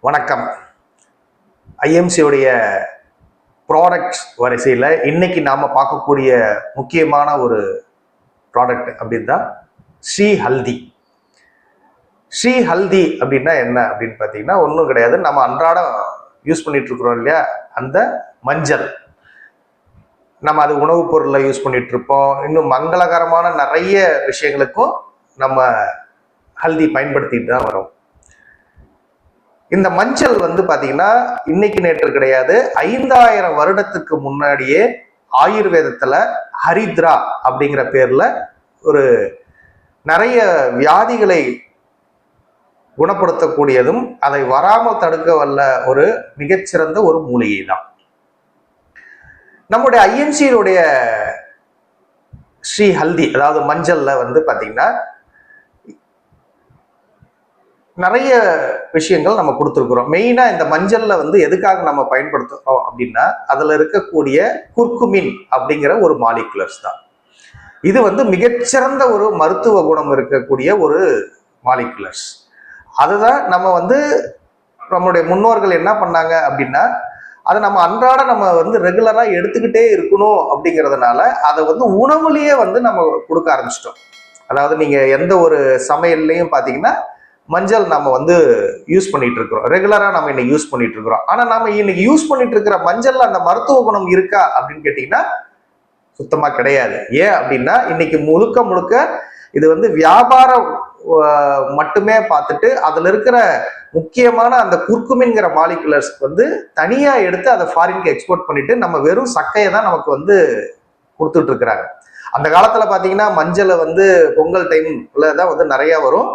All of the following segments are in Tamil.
வணக்கம். ஐஎம்சியுடைய ப்ராடக்ட்ஸ் வரிசையில் இன்னைக்கு நாம் பார்க்கக்கூடிய முக்கியமான ஒரு ப்ராடக்ட் அப்படின்னு தான் ஸ்ரீ ஹல்தி. ஸ்ரீ ஹல்தி அப்படின்னா என்ன அப்படின்னு பார்த்தீங்கன்னா ஒன்றும் கிடையாது. நம்ம அன்றாடம் யூஸ் பண்ணிட்டு இருக்கிறோம் இல்லையா? அந்த மஞ்சள். நம்ம அது உணவுப் பொருளில் யூஸ் பண்ணிட்டு இருப்போம். இன்னும் மங்களகரமான நிறைய விஷயங்களுக்கும் நம்ம ஹல்தி பயன்படுத்திட்டு தான் வரோம். இந்த மஞ்சள் வந்து பாத்தீங்கன்னா இன்னைக்கு நேற்று கிடையாது. ஐந்தாயிரம் வருடத்துக்கு முன்னாடியே ஆயுர்வேதத்துல ஹரித்ரா அப்படிங்கிற பேர்ல ஒரு நிறைய வியாதிகளை குணப்படுத்தக்கூடியதும் அதை வராமல் தடுக்க வல்ல ஒரு மிகச்சிறந்த ஒரு மூலிகை தான் நம்முடைய ஐஎன்சியினுடைய ஸ்ரீ ஹல்தி அதாவது மஞ்சள்ல வந்து பாத்தீங்கன்னா நிறைய விஷயங்கள் நம்ம கொடுத்துருக்குறோம். மெயினாக இந்த மஞ்சளில் வந்து எதுக்காக நம்ம பயன்படுத்துகிறோம் அப்படின்னா அதில் இருக்கக்கூடிய குர்குமின் அப்படிங்கிற ஒரு மாலிகுலர்ஸ் தான். இது வந்து மிகச்சிறந்த ஒரு மருத்துவ குணம் இருக்கக்கூடிய ஒரு மாலிகுலர்ஸ் அதுதான் நம்ம வந்து நம்மளுடைய முன்னோர்கள் என்ன பண்ணாங்க அப்படின்னா அதை நம்ம அன்றாட நம்ம வந்து ரெகுலராக எடுத்துக்கிட்டே இருக்கணும் அப்படிங்கிறதுனால அதை வந்து உணவுலேயே வந்து நம்ம கொடுக்க ஆரம்பிச்சிட்டோம். அதாவது நீங்கள் எந்த ஒரு சமையல்லையும் பார்த்தீங்கன்னா மஞ்சள் நம்ம வந்து யூஸ் பண்ணிட்டு இருக்கிறோம் ரெகுலராக நம்ம இன்னைக்கு யூஸ் பண்ணிட்டு இருக்கிறோம் ஆனால் நம்ம இன்னைக்கு யூஸ் பண்ணிட்டு இருக்கிற மஞ்சள்ல அந்த மருத்துவ குணம் இருக்கா அப்படின்னு கேட்டீங்கன்னா சுத்தமாக கிடையாது. ஏன் அப்படின்னா இன்னைக்கு முழுக்க முழுக்க இது வந்து வியாபாரம் மட்டுமே பார்த்துட்டு அதில் இருக்கிற முக்கியமான அந்த குர்குமின்கிற மாலிகுலர்ஸ் வந்து தனியாக எடுத்து அதை ஃபாரினுக்கு எக்ஸ்போர்ட் பண்ணிட்டு நம்ம வெறும் சக்கையை தான் நமக்கு வந்து கொடுத்துட்டு இருக்கிறாங்க அந்த காலத்தில் பார்த்தீங்கன்னா மஞ்சளை வந்து பொங்கல் டைம்ல தான் வந்து நிறைய வரும்.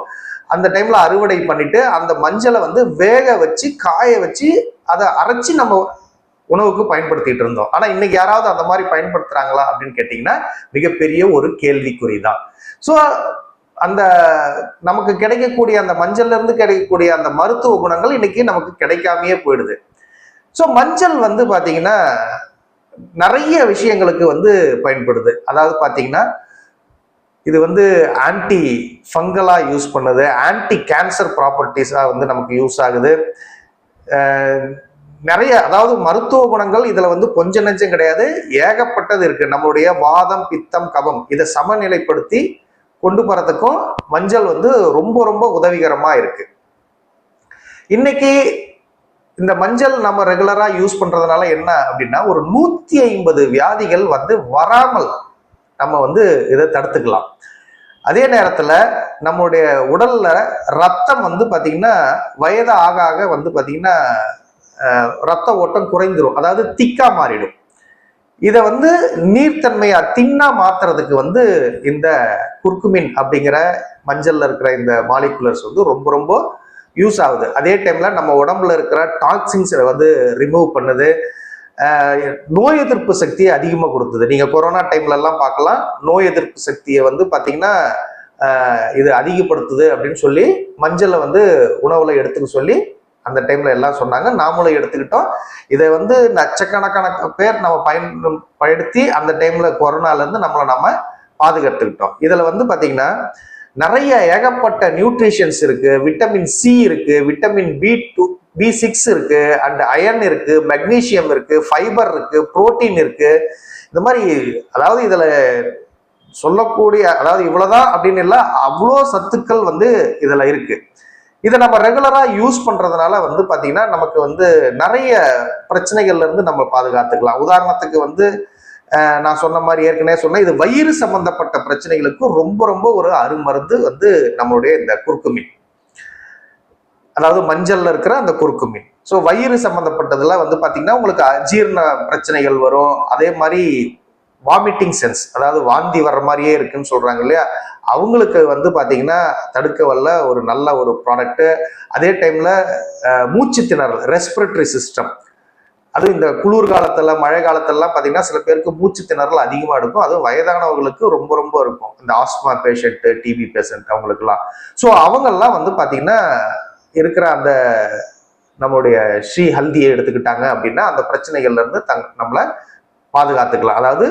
அந்த டைம்ல அறுவடை பண்ணிட்டு அந்த மஞ்சளை வந்து வேக வச்சு காய வச்சு அதை அரைச்சி நம்ம உணவுக்கு பயன்படுத்திட்டு இருந்தோம். ஆனா இன்னைக்கு யாராவது அந்த மாதிரி பயன்படுத்துறாங்களா அப்படின்னு கேட்டீங்கன்னா மிகப்பெரிய ஒரு கேள்விக்குறி தான் ஸோ அந்த நமக்கு கிடைக்கக்கூடிய அந்த மஞ்சள்ல இருந்து கிடைக்கக்கூடிய அந்த மருத்துவ குணங்கள் இன்னைக்கு நமக்கு கிடைக்காமையே போயிடுது. ஸோ மஞ்சள் வந்து பாத்தீங்கன்னா நிறைய விஷயங்களுக்கு வந்து பயன்படுது. அதாவது பாத்தீங்கன்னா இது வந்து ஆன்டி ஃபங்கலா யூஸ் பண்ணுது. ஆன்டி கேன்சர் ப்ராப்பர்ட்டிஸாக வந்து நமக்கு யூஸ் ஆகுது. நிறைய அதாவது மருத்துவ குணங்கள் இதில் வந்து கொஞ்சம் நெஞ்சம் கிடையாது. ஏகப்பட்டது இருக்குது நம்மளுடைய வாதம் பித்தம் கபம் இதை சமநிலைப்படுத்தி கொண்டு போகிறதுக்கும் மஞ்சள் வந்து ரொம்ப ரொம்ப உதவிகரமாக இருக்குது இன்னைக்கு இந்த மஞ்சள் நம்ம ரெகுலராக யூஸ் பண்ணுறதுனால என்ன அப்படின்னா ஒரு நூற்றி ஐம்பது வியாதிகள் வந்து வராமல் நம்ம வந்து இதை தடுத்துக்கலாம். அதே நேரத்தில் நம்மளுடைய உடல்ல ரத்தம் வந்து பார்த்திங்கன்னா வயது ஆக ஆக வந்து பார்த்திங்கன்னா ரத்த ஓட்டம் குறைந்துடும் அதாவது திக்கா மாறிடும். இதை வந்து நீர்த்தன்மையா தின்னா மாத்துறதுக்கு வந்து இந்த குர்குமின் அப்படிங்கிற மஞ்சள்ல இருக்கிற இந்த மாலிகுலர்ஸ் வந்து ரொம்ப ரொம்ப யூஸ் ஆகுது. அதே டைம்ல நம்ம உடம்புல இருக்கிற டாக்ஸின்ஸை வந்து ரிமூவ் பண்ணுது. நோய் எதிர்ப்பு சக்தியை அதிகமாக கொடுத்தது. நீங்கள் கொரோனா டைம்ல எல்லாம் பார்க்கலாம். நோய் எதிர்ப்பு சக்தியை வந்து பார்த்தீங்கன்னா இது அதிகப்படுத்துது அப்படின்னு சொல்லி மஞ்சளை வந்து உணவில் எடுத்துக்க சொல்லி அந்த டைம்ல எல்லாம் சொன்னாங்க. நாமளும் எடுத்துக்கிட்டோம். இதை வந்து லட்சக்கணக்கான பேர் நம்ம பயன்படுத்தி அந்த டைம்ல கொரோனாலேருந்து நம்மளை நம்ம பாதுகாத்துக்கிட்டோம். இதில் வந்து பார்த்தீங்கன்னா நிறைய ஏகப்பட்ட நியூட்ரிஷன்ஸ் இருக்கு விட்டமின் சி இருக்கு vitamin B two B six இருக்கு அண்ட் அயன் இருக்கு மெக்னீசியம் இருக்கு ஃபைபர் இருக்கு புரோட்டீன் இருக்கு. இந்த மாதிரி அதாவது இதுல சொல்லக்கூடிய அதாவது இவ்வளவுதான் அப்படின்னு இல்லை அவ்வளோ சத்துக்கள் வந்து இதுல இருக்கு. இதை நம்ம ரெகுலராக யூஸ் பண்ணுறதுனால வந்து பார்த்திங்கன்னா நமக்கு வந்து நிறைய பிரச்சனைகள்லேருந்து நம்ம பாதுகாத்துக்கலாம். உதாரணத்துக்கு வந்து நான் சொன்ன மாதிரி ஏற்கனவே சொன்னேன் இது வயிறு சம்பந்தப்பட்ட பிரச்சனைகளுக்கும் ரொம்ப ரொம்ப ஒரு அருமருந்து வந்து நம்மளுடைய இந்த குறுக்குமீன் அதாவது மஞ்சள்ல இருக்கிற அந்த குறுக்குமீன் ஸோ வயிறு சம்மந்தப்பட்டதுல வந்து பார்த்தீங்கன்னா உங்களுக்கு அஜீரண பிரச்சனைகள் வரும். அதே மாதிரி வாமிட்டிங் சென்ஸ் அதாவது வாந்தி வர்ற மாதிரியே இருக்குன்னு சொல்றாங்க இல்லையா? அவங்களுக்கு வந்து பார்த்தீங்கன்னா தடுக்க வல்ல ஒரு நல்ல ஒரு ப்ராடக்ட்டு அதே டைம்ல மூச்சு திணறல் ரெஸ்பிரட்டரி சிஸ்டம் அதுவும் இந்த குளிர் காலத்துல மழை காலத்துலலாம் பார்த்தீங்கன்னா சில பேருக்கு மூச்சு திணறல் அதிகமாக இருக்கும் அதுவும் வயதானவங்களுக்கு ரொம்ப ரொம்ப இருக்கும். இந்த ஆஸ்மா பேஷண்ட்டு டிபி பேஷண்ட் அவங்களுக்குலாம் ஸோ அவங்கெல்லாம் வந்து பார்த்தீங்கன்னா இருக்கிற அந்த நம்மளுடைய ஸ்ரீ ஹல்தியை எடுத்துக்கிட்டாங்க அப்படின்னா அந்த பிரச்சனைகள்ல இருந்து தங் நம்மளை பாதுகாத்துக்கலாம். அதாவது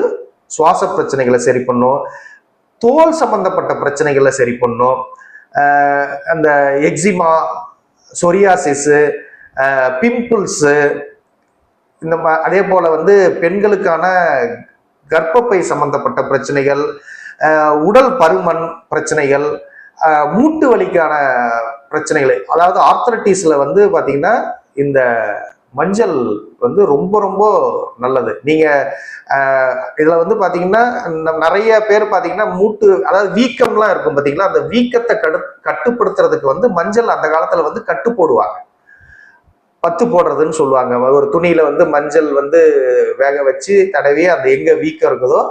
சுவாச பிரச்சனைகளை சரி பண்ணும் தோல் சம்பந்தப்பட்ட பிரச்சனைகளை சரி பண்ணும் அந்த எக்ஸிமா சொரியாசிஸு பிம்பிள்ஸு இந்த மா அதே போல் வந்து பெண்களுக்கான கர்ப்பப்பை சம்பந்தப்பட்ட பிரச்சனைகள் உடல் பருமன் பிரச்சனைகள் மூட்டு வலிக்கான பிரச்சனைகளை அதாவது ஆர்த்தரட்டிஸில் வந்து பார்த்தீங்கன்னா இந்த மஞ்சள் வந்து ரொம்ப ரொம்ப நல்லது. நீங்கள் இதில் வந்து பார்த்தீங்கன்னா நிறைய பேர் பார்த்தீங்கன்னா மூட்டு அதாவது வீக்கம்லாம் இருக்கும் பார்த்தீங்களா அந்த வீக்கத்தை கடு கட்டுப்படுத்துறதுக்கு வந்து மஞ்சள் அந்த காலத்தில் வந்து கட்டு போடுவாங்க. பத்து போடுறதுன்னு சொல்லுவாங்க. ஒரு துணியில் வந்து மஞ்சள் வந்து வேக வச்சு தடவி அந்த எங்கே வீக்கம் இருக்குதோ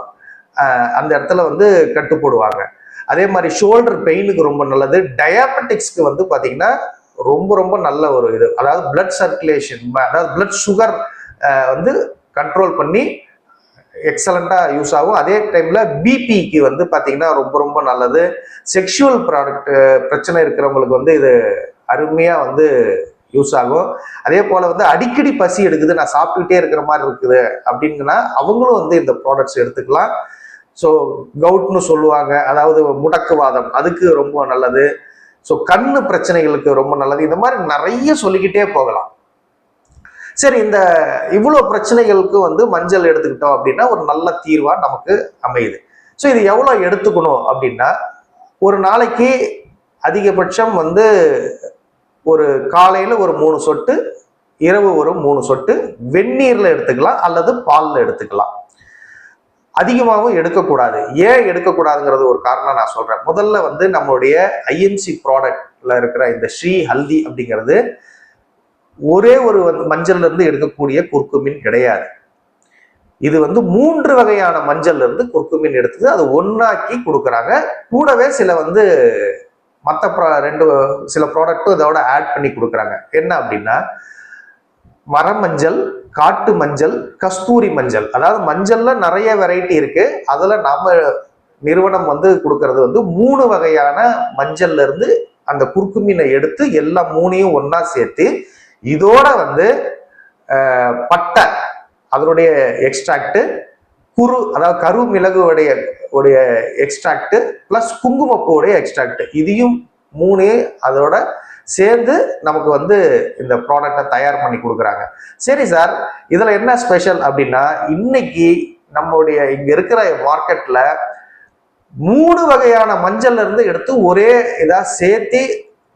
அந்த இடத்துல வந்து கட்டு போடுவாங்க. அதே மாதிரி ஷோல்டர் பெயினுக்கு ரொம்ப நல்லது. டயாபெட்டிக்ஸ்க்கு வந்து பார்த்தீங்கன்னா ரொம்ப ரொம்ப நல்ல ஒரு இது. அதாவது பிளட் சர்க்குலேஷன் அதாவது பிளட் சுகர் வந்து கண்ட்ரோல் பண்ணி எக்ஸலண்ட்டாக யூஸ் ஆகும். அதே டைமில் பிபிக்கு வந்து பார்த்தீங்கன்னா ரொம்ப ரொம்ப நல்லது. செக்ஷுவல் ப்ராடக்ட் பிரச்சனை இருக்கிறவங்களுக்கு வந்து இது அருமையாக வந்து யூஸ் ஆகும். அதே போல் வந்து அடிக்கடி பசி எடுக்குது நான் சாப்பிட்டுக்கிட்டே இருக்கிற மாதிரி இருக்குது அப்படிங்கன்னா அவங்களும் வந்து இந்த ப்ராடக்ட்ஸ் எடுத்துக்கலாம். ஸோ கவுட்னு சொல்லுவாங்க. அதாவது முடக்குவாதம். அதுக்கு ரொம்ப நல்லது. ஸோ கண்ணு பிரச்சனைகளுக்கு ரொம்ப நல்லது. இந்த மாதிரி நிறைய சொல்லிக்கிட்டே போகலாம். சரி இந்த இவ்வளோ பிரச்சனைகளுக்கு வந்து மஞ்சள் எடுத்துக்கிட்டோம் அப்படின்னா ஒரு நல்ல தீர்வாக நமக்கு அமையுது. ஸோ இது எவ்வளோ எடுத்துக்கணும் அப்படின்னா ஒரு நாளைக்கு அதிகபட்சம் வந்து ஒரு காலையில் ஒரு மூணு சொட்டு இரவு ஒரு மூணு சொட்டு வெந்நீரில் எடுத்துக்கலாம் அல்லது பாலில் எடுத்துக்கலாம். அதிகமாகவும் எடுக்கக்கூடாது. ஏன் எடுக்கக்கூடாதுங்கிறது ஒரு காரணம் நான் சொல்கிறேன் முதல்ல வந்து நம்மளுடைய ஐஎன்சி ப்ராடக்டில் இருக்கிற இந்த ஸ்ரீ ஹல்தி அப்படிங்கிறது ஒரே ஒரு வந்து மஞ்சள்ல இருந்து எடுக்கக்கூடிய குர்க்குமின் கிடையாது. இது வந்து மூன்று வகையான மஞ்சள்ல இருந்து குர்க்குமின் எடுத்தது. அது ஒன்னாக்கி கொடுக்குறாங்க. கூடவே சில வந்து மற்ற ரெண்டு சில ப்ராடக்ட்டும் இதோட ஆட் பண்ணி கொடுக்குறாங்க. என்ன அப்படின்னா மரமஞ்சள் காட்டு மஞ்சள் கஸ்தூரி மஞ்சள். அதாவது மஞ்சள்ல நிறைய வெரைட்டி இருக்கு. அதுல நம்ம நிறுவனம் வந்து கொடுக்கறது வந்து மூணு வகையான மஞ்சள்ல இருந்து அந்த குறுக்குமீனை எடுத்து எல்லா மூணையும் ஒன்னா சேர்த்து இதோட வந்து பட்டை அதனுடைய எக்ஸ்ட்ராக்ட் குரு அதாவது கரு மிளகுடைய உடைய எக்ஸ்ட்ராக்ட் பிளஸ் குங்குமப்பூடைய எக்ஸ்ட்ராக்ட் இதையும் மூணு அதோட சேர்ந்து நமக்கு வந்து இந்த ப்ராடக்டை தயார் பண்ணி கொடுக்குறாங்க. சரி சார் இதில் என்ன ஸ்பெஷல் அப்படின்னா இன்னைக்கு நம்மளுடைய இங்கே இருக்கிற மார்க்கெட்டில் மூணு வகையான மஞ்சள்ல இருந்து எடுத்து ஒரே இதாக சேர்த்தி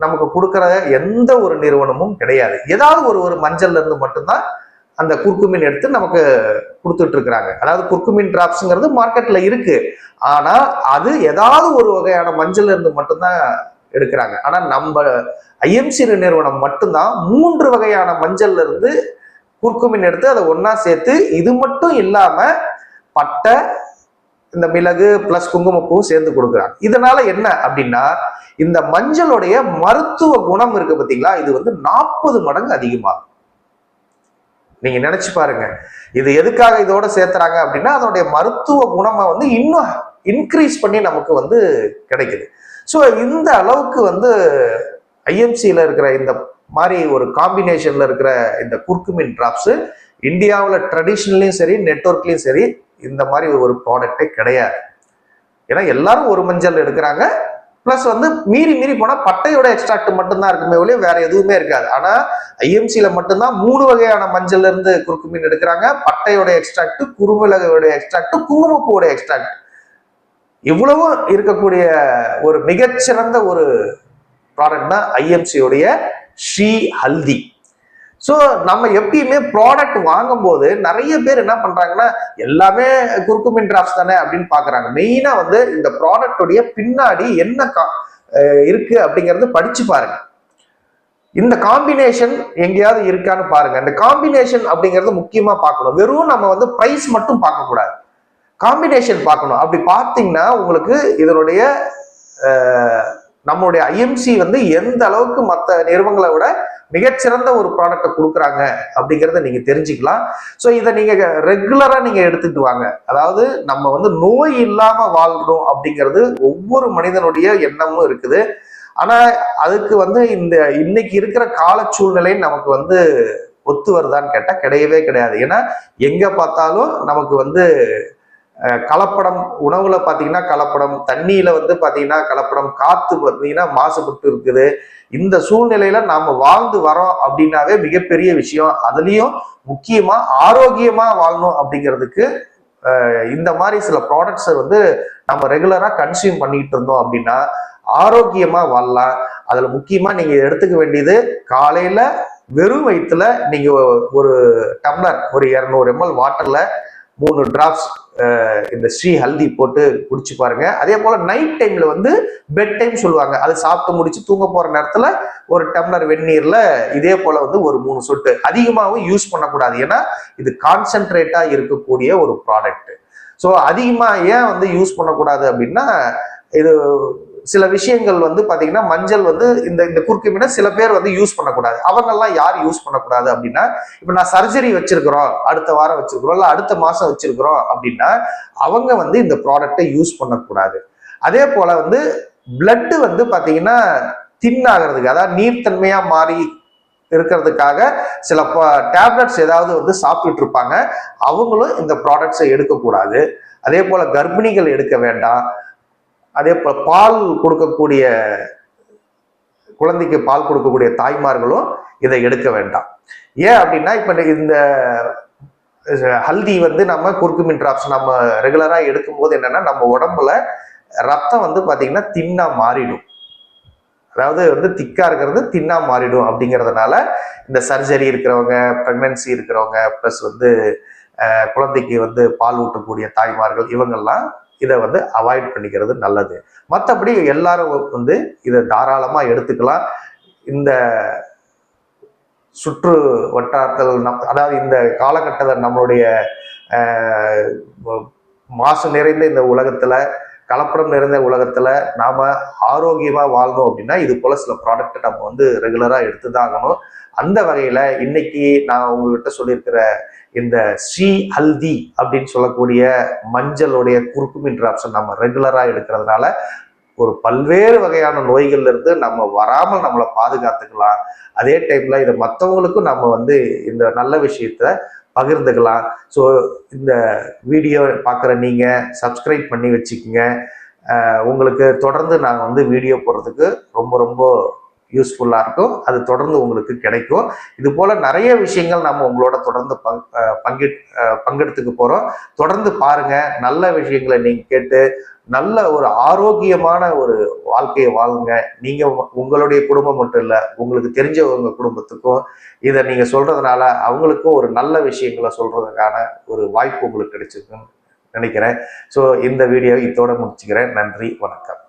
நமக்கு கொடுக்குற எந்த ஒரு நிறுவனமும் கிடையாது. ஏதாவது ஒரு ஒரு மஞ்சள்ல இருந்து மட்டும்தான் அந்த குர்குமின் எடுத்து நமக்கு கொடுத்துட்டு இருக்கிறாங்க. அதாவது குர்குமின் டிராப்ஸுங்கிறது மார்க்கெட்ல இருக்கு. ஆனா அது ஏதாவது ஒரு வகையான மஞ்சள் இருந்து மட்டும்தான் எடுக்கிறாங்க. ஆனா நம்ம ஐஎம்சி நிறுவனம் மட்டும்தான் மூன்று வகையான மஞ்சள்ல இருந்து குர்குமின் எடுத்து அதை ஒன்னா சேர்த்து இது மட்டும் இல்லாம பட்டை இந்த மிளகு பிளஸ் குங்குமப்பூவும் சேர்ந்து கொடுக்குறாங்க. இதனால என்ன அப்படின்னா இந்த மஞ்சளுடைய மருத்துவ குணம் இருக்கு பாத்தீங்களா? இது வந்து நாற்பது மடங்கு அதிகமாகும். நீங்க நினைச்சு பாருங்க. இது எதுக்காக இதோட சேர்த்துறாங்க அப்படின்னா அதனுடைய மருத்துவ குணமா வந்து இன்னும் இன்க்ரீஸ் பண்ணி நமக்கு வந்து கிடைக்குது. ஸோ இந்த அளவுக்கு வந்து ஐஎம்சியில் இருக்கிற இந்த மாதிரி ஒரு காம்பினேஷனில் இருக்கிற இந்த குர்குமின் ட்ராப்ஸு இந்தியாவில் ட்ரெடிஷ்னல்லையும் சரி நெட்ஒர்க்லையும் சரி இந்த மாதிரி ஒரு ப்ராடக்டே கிடையாது. ஏன்னா எல்லாரும் ஒரு மஞ்சள் எடுக்கிறாங்க. ப்ளஸ் வந்து மீறி மீறி போனால் பட்டையோட எக்ஸ்ட்ராக்ட் மட்டும்தான் இருக்குமே ஒழிய வேற எதுவுமே இருக்காது. ஆனால் ஐஎம்சியில் மட்டும்தான் மூணு வகையான மஞ்சள் இருந்து குறுக்குமீன் எடுக்கிறாங்க. பட்டையோட எக்ஸ்ட்ராக்ட் குறுமிளகோட எக்ஸ்ட்ராக்ட் குங்குமப்பூவோட எக்ஸ்ட்ராக்ட் இவ்வளவும் இருக்கக்கூடிய ஒரு மிகச்சிறந்த ஒரு ப்ராடக்ட் தான் ஐஎம்சியோடைய ஸ்ரீ ஹல்தி ஸோ நம்ம எப்பயுமே ப்ராடக்ட் வாங்கும்போது நிறைய பேர் என்ன பண்றாங்கன்னா எல்லாமே குறுக்குமின் டிராப்ஸ் தானே அப்படின்னு பாக்குறாங்க. மெயினா வந்து இந்த ப்ராடக்டுடைய பின்னாடி என்ன கா- இருக்குது இருக்கு படித்து படிச்சு பாருங்க. இந்த காம்பினேஷன் எங்கேயாவது இருக்கான்னு பாருங்க. இந்த காம்பினேஷன் அப்படிங்கிறது முக்கியமா பார்க்கணும். வெறும் நம்ம வந்து பிரைஸ் மட்டும் பார்க்கக்கூடாது. காம்பினேஷன் பார்க்கணும். அப்படி பார்த்தீங்கன்னா உங்களுக்கு இதனுடைய நம்மளுடைய ஐஎம்சி வந்து எந்த அளவுக்கு மற்ற நிறுவனங்களை விட மிகச்சிறந்த ஒரு ப்ராடக்ட்டை கொடுக்குறாங்க அப்படிங்கிறத நீங்கள் தெரிஞ்சுக்கலாம். ஸோ இதை நீங்கள் ரெகுலராக நீங்கள் எடுத்துட்டு வாங்க. அதாவது நம்ம வந்து நோய் இல்லாமல் வாழ்றோம் அப்படிங்கிறது ஒவ்வொரு மனிதனுடைய எண்ணமும் இருக்குது. ஆனால் அதுக்கு வந்து இந்த இன்னைக்கு இருக்கிற கால சூழ்நிலை நமக்கு வந்து ஒத்து வருதான்னு கேட்டால் கிடையவே கிடையாது. ஏன்னா எங்கே பார்த்தாலும் நமக்கு வந்து கலப்படம் உணவுல பாத்தீங்கன்னா கலப்படம் தண்ணியில வந்து பாத்தீங்கன்னா கலப்படம் காத்து பாத்தீங்கன்னா மாசுபட்டு இருக்குது. இந்த சூழ்நிலையில நாம வாழ்ந்து வரோம் அப்படின்னாவே மிகப்பெரிய விஷயம். அதுலயும் முக்கியமா ஆரோக்கியமா வாழணும் அப்படிங்கிறதுக்கு இந்த மாதிரி சில ப்ராடக்ட்ஸை வந்து நம்ம ரெகுலரா கன்சியூம் பண்ணிட்டு இருந்தோம் அப்படின்னா ஆரோக்கியமா வாழலாம். அதுல முக்கியமா நீங்க எடுத்துக்க வேண்டியது காலையில வெறும் வயிற்றுல நீங்க ஒரு டம்ளர் ஒரு இரநூறு எம்எல் வாட்டர்ல மூணு டிராப்ஸ் இந்த ஸ்ரீ ஹல்தி போட்டு குடிச்சு பாருங்க. அதே போல நைட் டைம்ல வந்து பெட் டைம் சொல்லுவாங்க. அது சாப்பிட்டு முடிச்சு தூங்க போற நேரத்துல ஒரு டம்ளர் வெந்நீர்ல இதே போல வந்து ஒரு மூணு சொட்டு அதிகமாகவும் யூஸ் பண்ணக்கூடாது. ஏன்னா இது கான்சென்ட்ரேட்டா இருக்கக்கூடிய ஒரு ப்ராடக்ட் ஸோ அதிகமாக ஏன் வந்து யூஸ் பண்ணக்கூடாது அப்படின்னா இது சில விஷயங்கள் வந்து பாத்தீங்கன்னா மஞ்சள் வந்து இந்த இந்த குறுக்குமீனை சில பேர் வந்து யூஸ் பண்ணக்கூடாது. அவங்கெல்லாம் யார் யூஸ் பண்ணக்கூடாது அப்படின்னா இப்போ நான் சர்ஜரி வச்சிருக்கிறோம் அடுத்த வாரம் வச்சிருக்கிறோம் இல்லை அடுத்த மாசம் வச்சிருக்கிறோம் அப்படின்னா அவங்க வந்து இந்த ப்ராடக்டை யூஸ் பண்ணக்கூடாது. அதே போல வந்து blood வந்து பாத்தீங்கன்னா தின் ஆகிறதுக்கு அதாவது நீர்த்தன்மையா மாறி இருக்கிறதுக்காக சில டேப்லெட்ஸ் ஏதாவது வந்து சாப்பிட்டுட்டு இருப்பாங்க. அவங்களும் இந்த ப்ராடக்ட்ஸை எடுக்கக்கூடாது. அதே போல கர்ப்பிணிகள் எடுக்க வேண்டாம். அதே போல் பால் கொடுக்கக்கூடிய குழந்தைக்கு பால் கொடுக்கக்கூடிய தாய்மார்களும் இதை எடுக்க வேண்டாம். ஏன் அப்படின்னா இப்போ இந்த ஹல்தி வந்து நம்ம குறுக்குமின் டிராப்ஸ் நம்ம ரெகுலராக எடுக்கும்போது என்னென்னா நம்ம உடம்புல ரத்தம் வந்து பார்த்திங்கன்னா தின்னாக மாறிடும். அதாவது வந்து திக்காக இருக்கிறது தின்னாக மாறிடும் அப்படிங்கிறதுனால இந்த சர்ஜரி இருக்கிறவங்க ப்ரெக்னன்சி இருக்கிறவங்க ப்ளஸ் வந்து குழந்தைக்கு வந்து பால் ஊட்டக்கூடிய தாய்மார்கள் இவங்கெல்லாம் இதை வந்து அவாய்ட் பண்ணிக்கிறது நல்லது. மற்றபடி எல்லாரும் வந்து இதை தாராளமாக எடுத்துக்கலாம். இந்த சுற்று வட்டாரத்தில் நம் அதாவது இந்த காலகட்டத்தில் நம்மளுடைய மாசு நிறைந்த இந்த உலகத்தில் கலப்படம் நிறைந்த உலகத்துல நாம ஆரோக்கியமா வாழணும் அப்படின்னா இது போல சில ப்ராடக்ட்டை நம்ம வந்து ரெகுலரா எடுத்துதான் ஆகணும் அந்த வகையில இன்னைக்கு நான் உங்ககிட்ட சொல்லியிருக்கிற இந்த ஸ்ரீ ஹல்தி அப்படின்னு சொல்லக்கூடிய மஞ்சளுடைய குறுக்குமின் ஆப்ஷன் நம்ம ரெகுலரா எடுக்கிறதுனால ஒரு பல்வேறு வகையான நோய்கள்ல இருந்து நம்ம வராமல் நம்மளை பாதுகாத்துக்கலாம். அதே டைம்ல இதை மற்றவங்களுக்கும் நம்ம வந்து இந்த நல்ல விஷயத்த பகிர்ந்துக்கலாம். ஸோ இந்த வீடியோ பார்க்குற நீங்கள் சப்ஸ்கிரைப் பண்ணி வச்சுக்கோங்க. உங்களுக்கு தொடர்ந்து நாங்கள் வந்து வீடியோ போடுறதுக்கு ரொம்ப ரொம்ப யூஸ்ஃபுல்லாக இருக்கும் அது தொடர்ந்து உங்களுக்கு கிடைக்கும். இது போல் நிறைய விஷயங்கள் நம்ம உங்களோட தொடர்ந்து பங் பங்கு பங்கெடுத்துக்க போகிறோம் தொடர்ந்து பாருங்கள் நல்ல விஷயங்களை நீங்கள் கேட்டு நல்ல ஒரு ஆரோக்கியமான ஒரு வாழ்க்கையை வாழுங்க. நீங்கள் உங்களுடைய குடும்பம் மட்டும் இல்லை உங்களுக்கு தெரிஞ்சவங்க குடும்பத்துக்கும் இதை நீங்கள் சொல்கிறதுனால அவங்களுக்கும் ஒரு நல்ல விஷயங்களை சொல்கிறதுக்கான ஒரு வாய்ப்பு உங்களுக்கு கிடைச்சிருக்குன்னு நினைக்கிறேன். ஸோ இந்த வீடியோ இதோட முடிச்சுக்கிறேன். நன்றி வணக்கம்.